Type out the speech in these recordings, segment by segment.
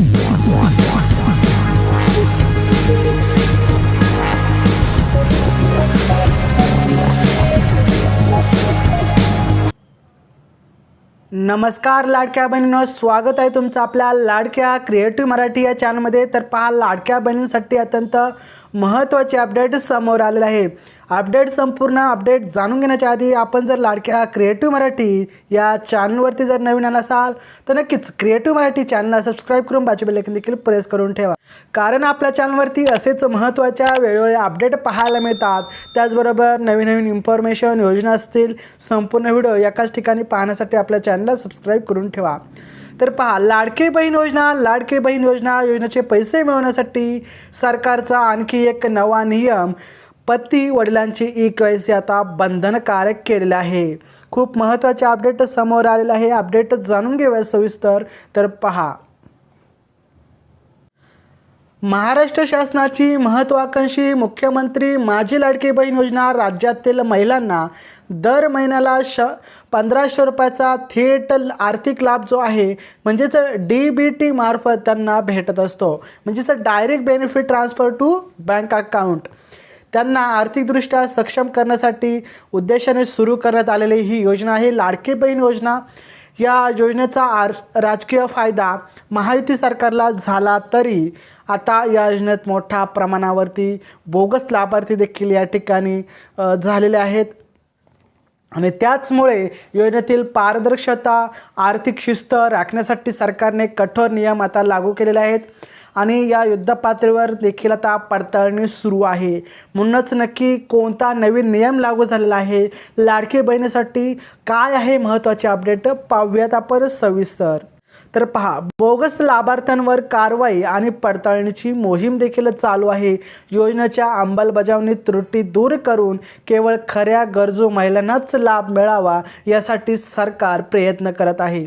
नमस्कार लाडक्या बहिणींनो स्वागत आहे तुमचं आपल्या लाडक्या क्रिएटिव्ह मराठी या चॅनलमध्ये तर पहा लाडक्या बहिणींसाठी अत्यंत महत्त्वाचे अपडेट समोर आलेले आहे. अपडेट संपूर्ण अपडेट जाणून घेण्याच्या आधी आपण जर लाडक्या क्रिएटिव्ह मराठी या चॅनलवरती जर नवीन आला असाल तर नक्कीच क्रिएटिव्ह मराठी चॅनलला सबस्क्राईब करून बाजू बेलेकन देखील प्रेस करून ठेवा. कारण आपल्या चॅनलवरती असेच महत्त्वाच्या वेळोवेळी अपडेट पाहायला मिळतात. त्याचबरोबर नवीन नवीन इन्फॉर्मेशन योजना असतील संपूर्ण व्हिडिओ एकाच ठिकाणी पाहण्यासाठी आपल्या चॅनलला सबस्क्राईब करून ठेवा. तर पहा लाडके बहीण योजना लाडके बहीण योजना योजनेचे पैसे मिळवण्यासाठी सरकारचा आणखी एक नवा नियम पती वडिलांची ई के सी आता बंधनकारक केलेलं आहे. खूप महत्त्वाचे अपडेट समोर आलेलं आहे. अपडेट जाणून घेऊया सविस्तर. तर पहा. महाराष्ट्र शासनाची महत्त्वाकांक्षी मुख्यमंत्री माझी लाडकी बहीण योजना राज्यातील महिलांना दर महिन्याला श पंधराशे रुपयाचा थेट आर्थिक लाभ जो आहे म्हणजेच डी बी टी मार्फत त्यांना भेटत असतो. म्हणजेच direct benefit transfer to bank account त्यांना आर्थिकदृष्ट्या सक्षम करण्यासाठी उद्देशाने सुरू करण्यात आलेली ही योजना आहे. लाडकी बहीण योजना. या योजनेचा आर राजकीय फायदा महायुती सरकारला झाला तरी आता या योजनेत मोठ्या प्रमाणावरती बोगस लाभार्थी देखील या ठिकाणी झालेले आहेत. आणि त्याचमुळे योजनेतील पारदर्शकता आर्थिक शिस्त राखण्यासाठी सरकारने कठोर नियम आता लागू केलेले आहेत. आणि या युद्धपातळीवर देखील आता पडताळणी सुरू आहे. म्हणूनच नक्की कोणता नवीन नियम लागू झालेला आहे लाडकी बहिणीसाठी काय आहे महत्त्वाचे अपडेट पाहूयात आपण सविस्तर. तर पहा बोगस लाभार्थ्यांवर कारवाई आणि पडताळणीची मोहीम देखील चालू आहे. योजनेच्या अंमलबजावणी त्रुटी दूर करून केवळ खऱ्या गरजू महिलांनाच लाभ मिळावा यासाठी सरकार प्रयत्न करत आहे.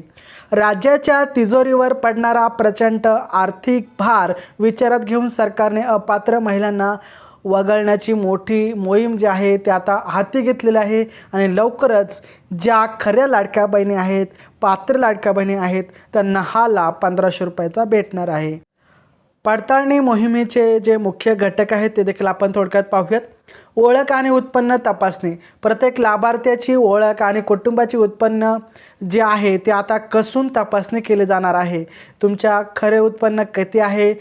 राज्याच्या तिजोरीवर पडणारा प्रचंड आर्थिक भार विचारात घेऊन सरकारने अपात्र महिलांना वगळण्याची मोठी मोहीम जी आहे ते आता हाती घेतलेली आहे आणि लवकरच ज्या खऱ्या लाडक्या बहिणी आहेत पात्र लाडक्या बहिणी आहेत त्यांना हा लाभ पंधराशे रुपयाचा भेटणार आहे. पडताळणी मोहिमेचे जे मुख्य घटक आहेत ते देखील आपण थोडक्यात पाहूयात. ओळख आणि उत्पन्न तपासणी. प्रत्येक लाभार्थ्याची ओळख आणि कुटुंबाची उत्पन्न जे आहे ते आता कसून तपासणी केली जाणार आहे? तुमच्या खरे उत्पन्न किती आहे?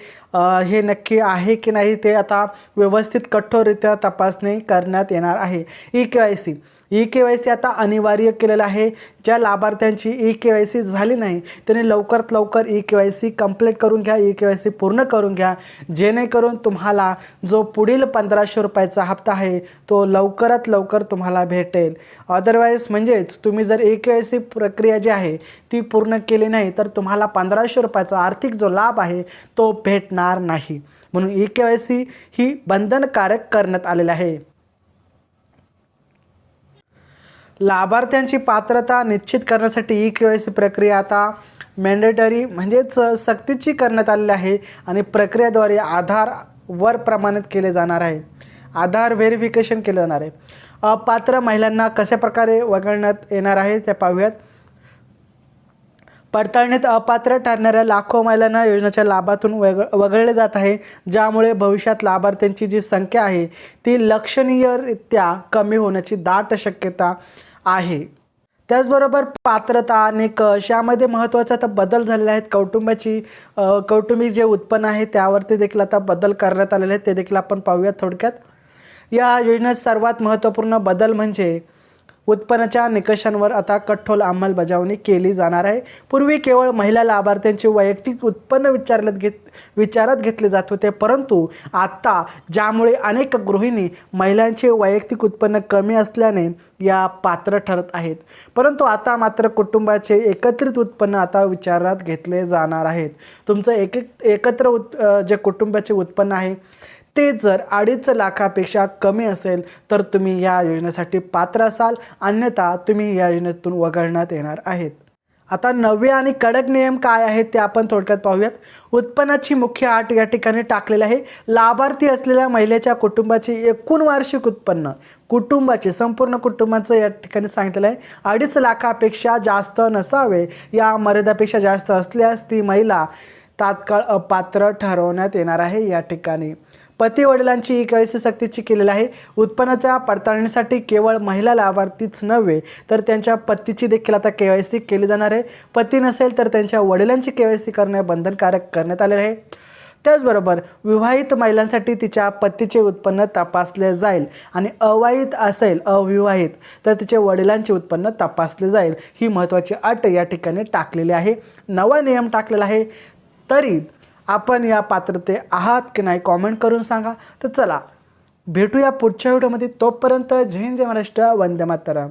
हे नक्की आहे की नाही ते आता व्यवस्थित कठोररित्या तपासणी करण्यात येणार आहे. E K Y C. E K Y C आता अनिवार्य केलेलं आहे. ज्या लाभार्थ्यांची ई के वाय सी झाली नाही त्यांनी लवकरात लवकर E K Y C complete करून घ्या ई के वाय सी पूर्ण करून घ्या. जेणेकरून तुम्हाला जो पुढील पंधराशे रुपयाचा हप्ता आहे तो लवकरात लवकर तुम्हाला भेटेल. अदरवाईज म्हणजेच तुम्ही जर ई के वाय सी प्रक्रिया जी आहे ती पूर्ण केली नाही तर तुम्हाला पंधराशे रुपयाचा आर्थिक जो लाभ आहे तो भेटणार नाही. म्हणून ई के वाय सी ही बंधनकारक करण्यात आलेली आहे. लाभार्थ्यांची पात्रता निश्चित करण्यासाठी ई के वाय सी प्रक्रिया आता मॅन्डेटरी म्हणजेच सक्तीची करण्यात आलेली आहे आणि प्रक्रियेद्वारे आधार वर प्रमाणित केले जाणार आहे. आधार व्हेरिफिकेशन केलं जाणार आहे. अपात्र महिलांना कशा प्रकारे वगळण्यात येणार आहे ते पाहूयात. पडताळणीत अपात्र ठरणाऱ्या लाखो महिलांना योजनेच्या लाभातून वग वगळले जात आहे. ज्यामुळे भविष्यात लाभार्थ्यांची जी संख्या आहे ती लक्षणीयरित्या कमी होण्याची दाट शक्यता आहे. त्याचबरोबर पात्रता निकष यामध्ये महत्त्वाचा आता बदल झालेला आहेत. कौटुंबाची कौटुंबिक जे उत्पन्न आहे त्यावरती देखील आता बदल करण्यात आलेले आहेत. ते देखील आपण पाहूयात थोडक्यात. या योजनेत सर्वात महत्त्वपूर्ण बदल म्हणजे उत्पन्नाच्या निकषांवर आता कठोर अंमलबजावणी केली जाणार आहे. पूर्वी केवळ महिला लाभार्थ्यांचे वैयक्तिक उत्पन्न विचारलं घेत विचारात घेतले जात होते परंतु आत्ता ज्यामुळे अनेक गृहिणी महिलांचे वैयक्तिक उत्पन्न कमी असल्याने या पात्र ठरत आहेत. परंतु आता मात्र कुटुंबाचे एकत्रित उत्पन्न आता विचारात घेतले जाणार आहेत. तुमचं एक एकत्र उत् जे कुटुंबाचे उत्पन्न आहे ते जर अडीच लाखापेक्षा कमी असेल तर तुम्ही या योजनेसाठी पात्र असाल. अन्यथा तुम्ही या योजनेतून वगळण्यात येणार आहेत. आता नवे आणि कडक नियम काय आहेत ते आपण थोडक्यात पाहूयात. उत्पन्नाची मुख्य आट या ठिकाणी टाकलेली आहे. लाभार्थी असलेल्या महिलेच्या कुटुंबाचे एकूण वार्षिक उत्पन्न कुटुंबाचे संपूर्ण कुटुंबाचं या ठिकाणी सांगितलेलं आहे. अडीच लाखापेक्षा जास्त नसावे या मर्यादापेक्षा जास्त असल्यास ती महिला तात्काळ अपात्र ठरवण्यात येणार आहे या ठिकाणी. पती वडिलांची ही केवायसी सक्तीची केलेली आहे. उत्पन्नाच्या पडताळणीसाठी केवळ महिला लाभार्थीच नव्हे तर त्यांच्या पतीची देखील आता के वाय सी केली जाणार आहे. पती नसेल तर त्यांच्या वडिलांची के वाय सी करणे बंधनकारक करण्यात आलेले आहे. त्याचबरोबर विवाहित महिलांसाठी तिच्या पतीचे उत्पन्न तपासले जाईल आणि अवाहित असेल अविवाहित तर तिचे वडिलांचे उत्पन्न तपासले जाईल. ही महत्त्वाची अट या ठिकाणी टाकलेली आहे. नवा नियम टाकलेला आहे. तरी आपण या पात्रते आहात की नाही कॉमेंट करून सांगा. तर चला भेटूया पुढच्या व्हिडिओमध्ये तोपर्यंत जय हिंद जय महाराष्ट्र. वंदे मातरम.